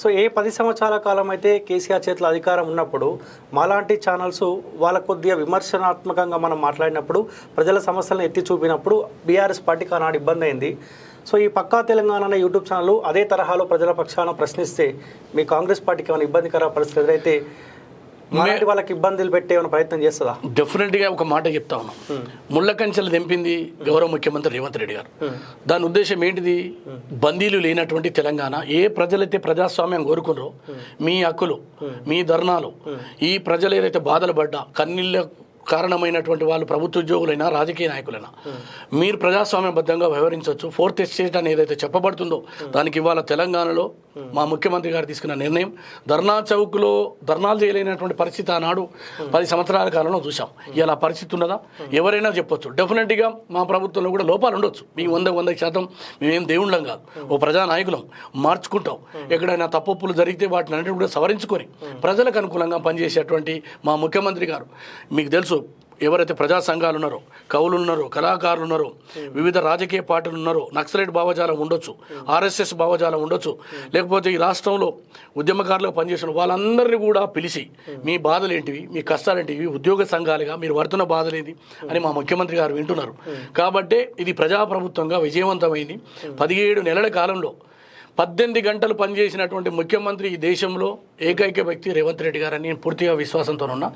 So ఏ పది సంవత్సరాల కాలం అయితే కేసీఆర్ చేతిలో అధికారం ఉన్నప్పుడు మాలాంటి ఛానల్స్ వాళ్ళ కొద్దిగా విమర్శనాత్మకంగా మనం మాట్లాడినప్పుడు ప్రజల సమస్యలను ఎత్తి చూపినప్పుడు బీఆర్ఎస్ పార్టీకి ఆనాడు ఇబ్బంది అయింది. సో ఈ పక్కా తెలంగాణ యూట్యూబ్ ఛానల్ అదే తరహాలో ప్రజల పక్షాన ప్రశ్నిస్తే మీ కాంగ్రెస్ పార్టీకి ఏమైనా ఇబ్బందికర పరిస్థితి ఎదురైతే మాలాంటి వాళ్ళకి ఇబ్బందులు పెట్టే ప్రయత్నం చేస్తుందా? డెఫినెట్గా ఒక మాట చెప్తా ఉన్నాం. ముళ్ళ కంచెలు తెంపింది గౌరవ ముఖ్యమంత్రి రేవంత్ రెడ్డి గారు. దాని ఉద్దేశం ఏంటిది? బందీలు లేనటువంటి తెలంగాణ ఏ ప్రజలైతే ప్రజాస్వామ్యం కోరుకున్నారో మీ హక్కులు మీ ధర్నాలు ఈ ప్రజలు ఏదైతే బాధలు పడ్డా కన్నీళ్ళ కారణమైనటువంటి వాళ్ళు ప్రభుత్వ ఉద్యోగులైనా రాజకీయ నాయకులైనా మీరు ప్రజాస్వామ్యబద్ధంగా వ్యవహరించవచ్చు. ఫోర్త్ ఎస్టేట్ అని ఏదైతే చెప్పబడుతుందో దానికి ఇవాళ తెలంగాణలో మా ముఖ్యమంత్రి గారు తీసుకున్న నిర్ణయం. ధర్నా చౌక్లో ధర్నాలు చేయలేనటువంటి పరిస్థితి ఆనాడు పది సంవత్సరాల కాలంలో చూసాం ఇలా పరిస్థితి ఉన్నదా? ఎవరైనా చెప్పొచ్చు. డెఫినెట్గా మా ప్రభుత్వంలో కూడా లోపాలు ఉండొచ్చు. మీ వంద వంద శాతం మేమేం దేవుళ్ళం కాదు. ఓ ప్రజానాయకులం. మార్చుకుంటాం. ఎక్కడైనా తప్పులు జరిగితే వాటిని అన్నిటి కూడా సవరించుకొని ప్రజలకు అనుకూలంగా పనిచేసేటువంటి మా ముఖ్యమంత్రి గారు. మీకు తెలుసు ఎవరైతే ప్రజా సంఘాలు ఉన్నారో కవులు ఉన్నారో కళాకారులు ఉన్నారో వివిధ రాజకీయ పార్టీలు ఉన్నారో నక్సలైట్ భావజాలం ఉండొచ్చు ఆర్ఎస్ఎస్ భావజాలం ఉండొచ్చు లేకపోతే ఈ రాష్ట్రంలో ఉద్యమకారులు పనిచేసిన వాళ్ళందరినీ కూడా పిలిచి మీ బాధలు ఏంటివి మీ కష్టాలు ఏంటివి ఉద్యోగ సంఘాలుగా మీరు పడుతున్న బాధలేది అని మా ముఖ్యమంత్రి గారు వింటున్నారు. కాబట్టే ఇది ప్రజాప్రభుత్వంగా విజయవంతమైంది. పదిహేడు నెలల కాలంలో పద్దెనిమిది గంటలు పనిచేసినటువంటి ముఖ్యమంత్రి ఈ దేశంలో ఏకైక వ్యక్తి రేవంత్ రెడ్డి గారని నేను పూర్తిగా విశ్వాసంతో ఉన్నా